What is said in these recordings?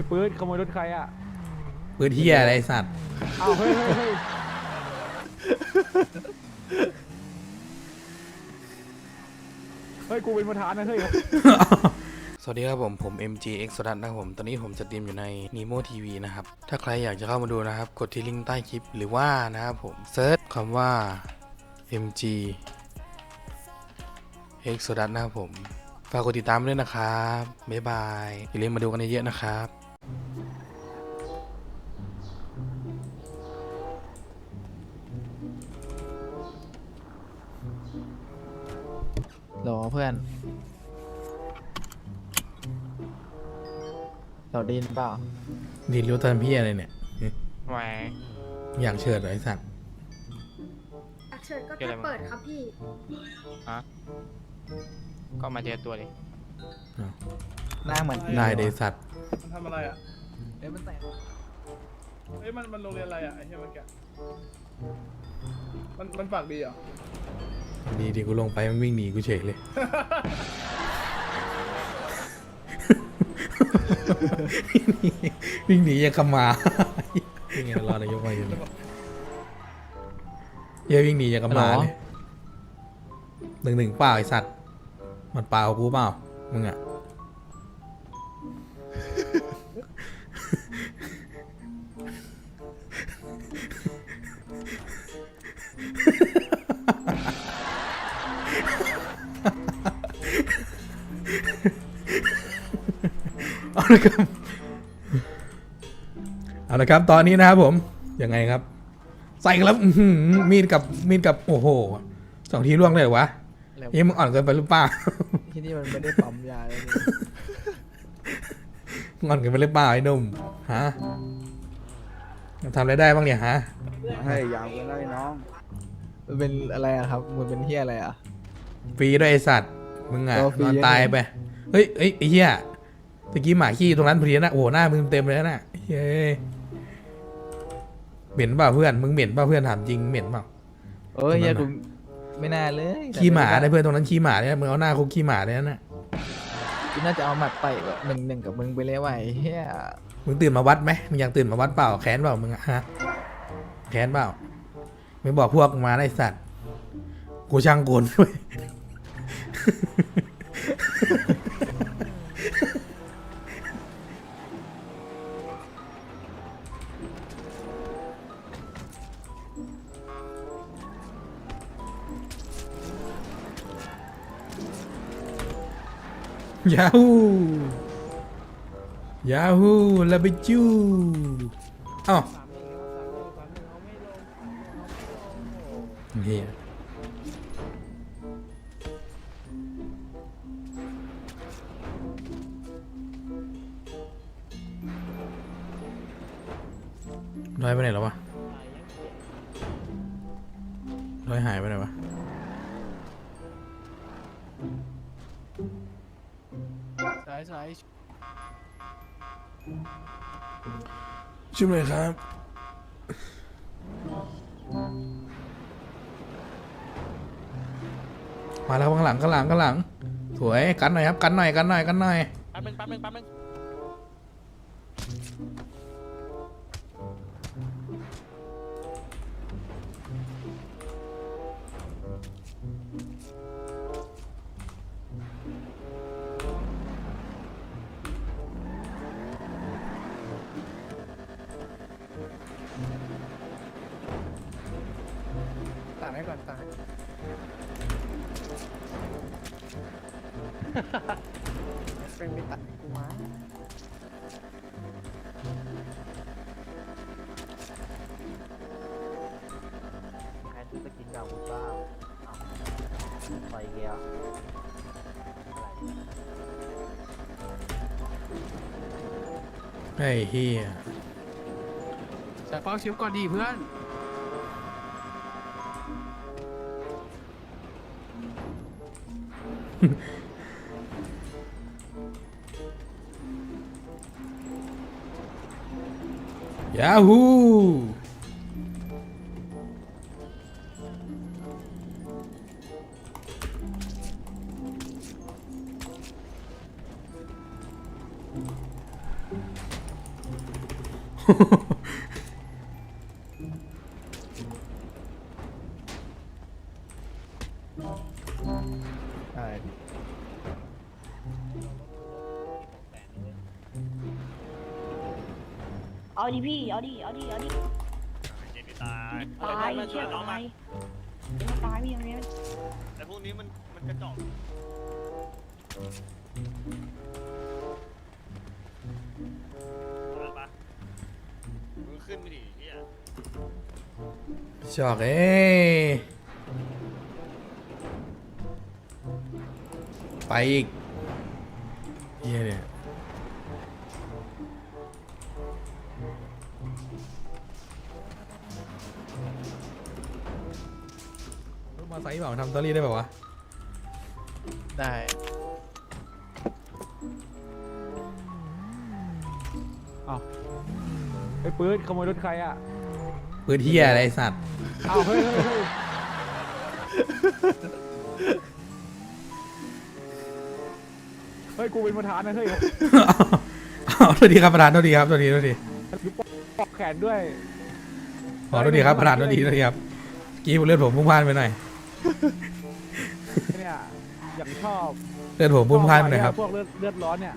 อ้ปืนขโมยรถใครอะปืนเฮียอะไรไอ้สัตว์อ้าวเฮ้ยเฮ้ยเฮ้ยเฮ้ยกูเป็นประธานนะเฮ้ยสวัสดีครับผม ผม MGX สดัตนะครับผม ตอนนี้ผมจะสตรีมอยู่ใน Nemo TV นะครับ ถ้าใครอยากจะเข้ามาดูนะครับ กดที่ลิงก์ใต้คลิปหรือว่านะครับผมเซิร์ชคำว่า MGX สดัตนะครับผม ฝากกดติดตามด้วยนะครับ บ๊ายบาย อย่าลืมมาดูกันเยอะๆนะครับ ไดยินเปล่าดีรู้ตอนพี่อะไรเนี่ย แหว อยากเชิดเหรอไอสัตว์อักเชิญก็เกี่ยวอะไรแค่เปิดครับพี่ ก็มาเจอตัวดิหน้าเหมือนได้เดสัตว์มันทำอะไรอะ เอ้ยมันแต่งเอ้ยมันมันโรงเรียนอะไรอะไอ้เหี้ยมันแกมันมันปากดีเหรอ ดีดีกูลงไปมันวิ่งหนีกูเฉยเลย วิ่งหนียังขมายังไงรอนายกมาอยู่เนี่ยเหี้ยวิ่งหนียังขมาเนี่ยหนึ่งหนึ่งเปล่าไอสัตว์ มันเปล่ากูเปล่ามึงอะ ละครับเอาละครับตอนนี้นะครับผมยังไงครับ ใส่กันแล้วอื้อหือมีดกับมีดกับโอ้โหสองทีร่วงเลยเหรอวะแล้วเฮ้ยมึงอ่อนเกินไปหรือเปล่า ที่นี่มันไม่ได้ปั๊มยาเลยนี่มึงอ่อนเกินไปหรือเปล่าไอ้หนุ่มฮะทำอะไรได้บ้างเนี่ยฮะให้ยาวกันได้น้องมันเป็นอะไรอะครับ มันเป็นเฮียอะไรอะ ฟรีด้วยไอสัตว์มึงอะตัวฟรี นอนตายไปเฮ้ยเฮ้ยไอ้เหี้ย ตะกี้หมาขี้ตรงนั้นพอดีนะโอ้โหหน้ามึงเต็มเลยนะเฮ้ยเหม็นเปล่าเพื่อนมึงเหม็นเปล่าเพื่อนถามจริงเหม็นเปล่าเอ้ยเฮียกูไม่น่าเลยขี้หมาได้เพื่อนตรงนั้นขี้หมาเนี่ยมึงเอาหน้าคุกขี้หมาเนี่ยนะกูน่าจะเอาหมัดไปแบบหนึ่งหนึ่งกับมึงไปเลยว่ะไอ้เฮียมึงตื่นมาวัดไหมมึงอยากตื่นมาวัดเปล่าแค้นเปล่ามึงอะฮะแค้นเปล่าไม่บอกพวกมาได้สัตว์ กูช่างโกนด้วย ยาฮูยาฮูลาบิจูอ้าวเฮียร้อยไปไหนแล้ววะร้อยหายไปไหนวะ สายสายช่วยหน่อยครับ มาแล้วข้างหลังข้างหลังข้างหลัง สวยกันหน่อยครับ กันหน่อยกันหน่อยกันหน่อย แป๊บนึงแป๊บนึงแป๊บนึง ดให้ก่อนตัดเป็นไม่ตัดกูมาแอนที่จะกินยาวุ้บ้างไปเกียร์ไอ้เฮีย แต่ฟังชิปก่อนดีเพื่อน ยา เอาดิพี่ เอาดิ เอาดิ เอาดิตายตายเชี่ยตายเดี๋ยวมันตายพี่อย่างเงี้ยแต่พวกนี้มันมันกระจอกเอาปะมึงขึ้นไปดิเฮียจอกเอ้ยไปอีกเฮียเนี่ย ทำตอรี่ได้เปล่าวะได้ ไอ้ปืนขโมยรถใครอะปืนเฮียอะไรไอ้สัตว์อ้าวเฮ้ยเฮ้ยเฮ้ยเฮ้ยกูเป็นประธานนะเฮ้ยเอาโทษทีครับประธานโทษทีครับโทษทีโทษทีปอกแขนด้วยขอโทษทีครับประธานโทษทีโทษทีครับเมื่อกี้ผมเลือดผมพุ่งพล่านไปหน่อย เนี่ยอย่างชอบเลือดผมพุ่งพล่านไปหน่อยครับพวกเลือดเลือดร้อนเนี่ย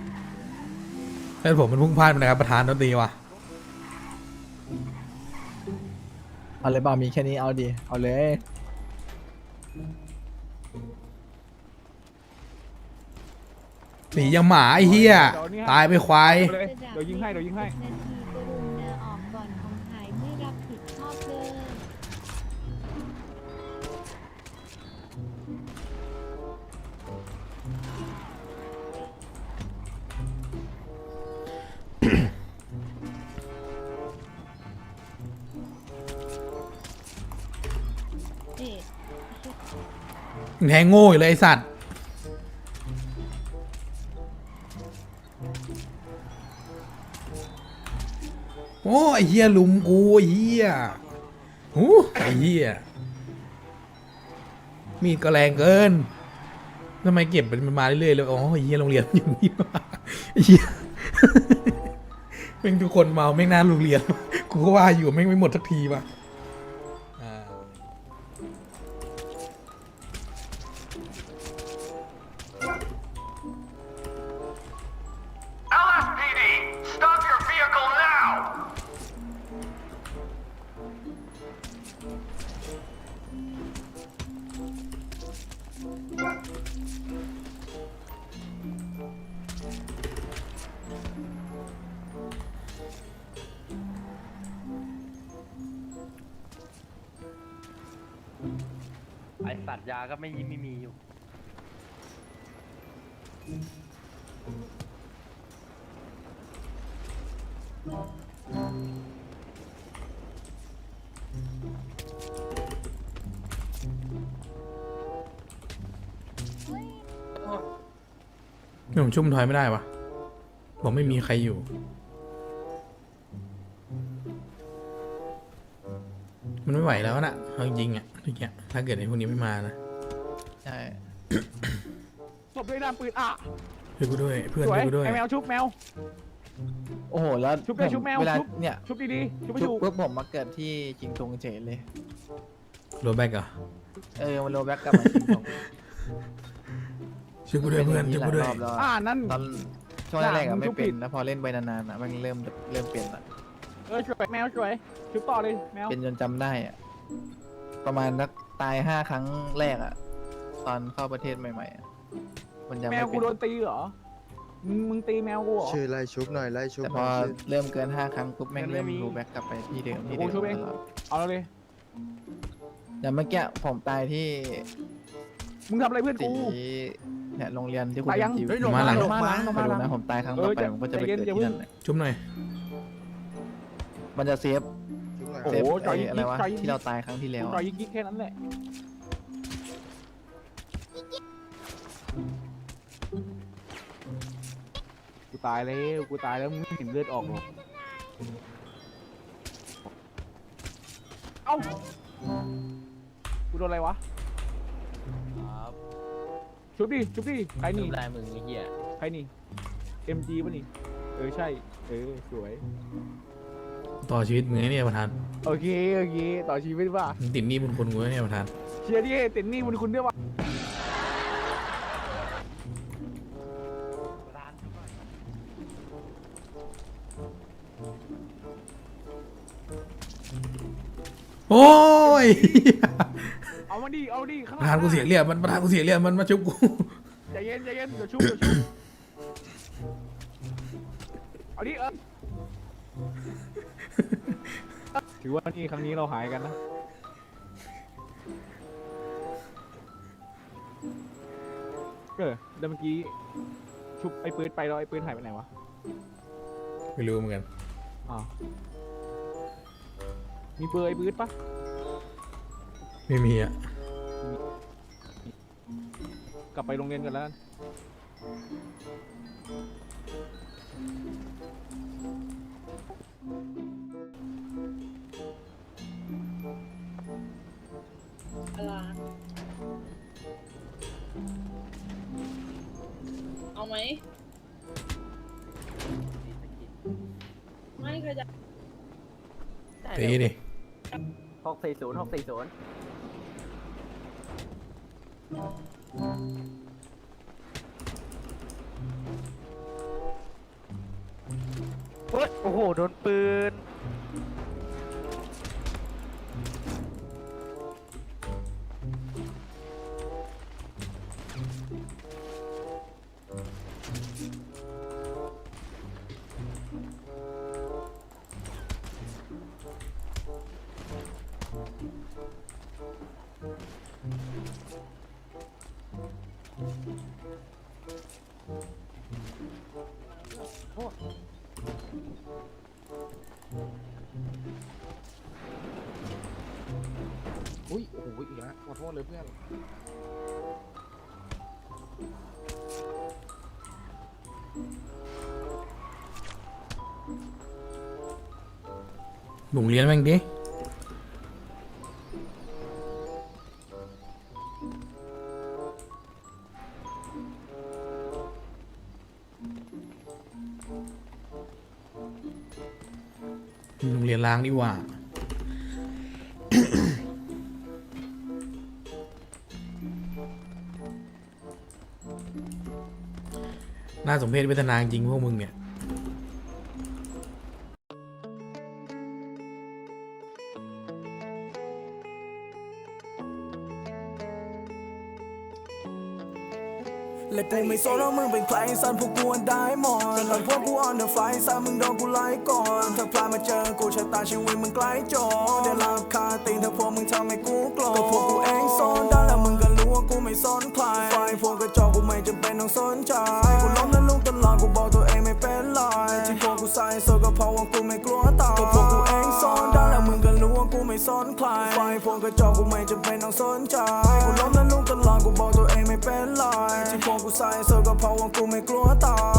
เลือดผมมันพุ่งพล่านไปหน่อยครับประธานโทษทีว่ะเอาเลยเปล่ามีแค่นี้เอาดิเอาเลยหนียังหมาไอ้เหี้ยตายไปควายเอาเลยเดี๋ยวยิงให้เดี๋ยวยิงให้ นาที แทงโง่อยู่เลยไอสัตว์ โอ้ไอเฮียลุมกูไอเฮียหูไอเฮียมีดก็แรงเกินทำไมเก็บมันมาเรื่อยๆเลยอ๋อไอเฮียโรงเรียนอยู่นี่มาไอเฮียแม่งทุกคนเมาแม่งน่าโรงเรียน กูก็ว่าอยู่แม่งไม่หมดสักทีว่ะ Stop your vehicle now ไอสัตว์ยาก็ไม่ยิ้มไม่มีอยู่ นี่ผมชุ่มทอยไม่ได้วะผมไม่มีใครอยู่ มันไม่ไหวแล้วน่ะเอาจริงๆอะทุกอย่างถ้าเกิดไอ้พวกนี้ไม่มานะใช่ศพด้วยด้ามปืนอะช่วยกูด้วยเพื่อนสวช่วยยกูด้วยไอ้แมวชุบแมว โอ้โหแล้วชุบได้ผมชุบแมวเวลาชุบ เนี่ยชุบดีๆชุบไม่ชุบถูกปุ๊บผมมาเกิดที่จิงตงเฉยเลย โรแบกเหรอเออมันโรแบ็กกลับมาจิงตงช่วยกูด้วยเพื่อนช่วยกูด้วยหลารอบแล้วอ่าอะนั่น ตอนช่วงแรกๆด่าอะมึงไม่ชุบเป็ผินดแล้วพอเล่นไปนานๆอะมันเริ่มเริ่มเป็นละเออสวยแมวสวยชุบต่อเลยแมวเป็นจนจำได้อะประมาณนักตายห้าครั้งแรกอะตอนเข้าประเทศใหม่ๆอะมันยังแมไม่วกูเป็นโดนตีเหรอมึงมึงตีแมวกูเหรอ ชื่อไล่ชุบหน่อยไล่ชุบแต่หพน่ออยชื่อเริ่มเกินห้าครั้งปุ๊บแม่งมันไม่เริ่มมีรูแบ็กกลับไปที่เดิมที่โอ้เดิมชุบเองตลอดเอาแล้วเลยแต่เมื่อกี้ผมตายที่มึงทำอะไรเพื่อนสีกู เนี่ยโรงเรียนที่คุณตายยังจิ๋วเฮ้ยลงมาหลัง ลงมาหลังลงไม่มาหรู้ลังนะผมตายครั้งเอต่ออไปจะผมก็จะไปใจเย็นเกิดอย่าที่เพิ่งนั่นแหละจุ๊บหน่อย มันจะเซฟชุบหน่อยโอ้เซโหฟจอยไอ้ยิงอะไรวะจอยยิงที่เราตายครั้งที่แล้วจอยยิงยิงแค่นั้นแหละกูตายแล้วกูตายแล้วมึงไม่เห็นเลือดออกหรอกเอ้ากูโดนอะไรวะชุบดิชุบดิใครนี่ลายมึงไอ้เหี้ยใครนี่ MG ป่ะนี่ เออ ใช่ เออ สวย ต่อชีวิตมึงไอ้เนี่ยประธานโอเคโอเคต่อชีวิตว่ามึงติดหนี้บุญคุณกูไอ้เนี่ยประธานเชียร์ดิติดหนี่บุญคุณด้วยวะโอ้ยเอามาดิเอาดิข้างประธานกูเสียเรียกมันประธานกูเสียเรียกมันมาชุบกูใจเย็นใจเย็นเดี๋ยวชุบเดี๋ยวชุบ ว่านี่ครั้งนี้เราหายกันนะเออแล้วเมื่อกี้ชุบไอ้ปืนไปแล้วไอ้ปืนหายไปไหนวะไม่รู้เหมือนกันอ้าวมีเบอร์ไอ้ปืนปะไม่มีอะกลับไปโรงเรียนกันแล้ว ไหมไม่เคยจะตีดิหกสี่ศูนย์หกสี่ศูนย์โอ้โห โดนปืน เลยเพื่อนหนุ่มเรียนแม่งดิ โรงเรียนล้างดีกว่า น่าสมเพชเวทนาจริงพวกมึงเนี่ยและกูไม่สนว่ามึงเป็นใครสันพวกกูได้หมดหลังพวกกู on the fly สันมึงโดนกูไล่ก่อนถ้าพลาดมาเจอกูชะตาชีวิตมึงใกล้จบได้รับคาติงถ้าพวกมึงทำให้กูโกรธก็พวกกูเองสนได้แล้วมึงก็รู้ว่ากูไม่สนใครไฟพวกกระจอกกูไม่จำเป็นต้องสนใจ ใครไฟพวกกระจอกกูไม่จำเป็นต้องสนใจกูล้มแล้วลุกตลอดกูบอกตัวเองไม่เป็นไรที่พวกกูใส่เสื้อก็เพราะว่ากูไม่กลัวตาย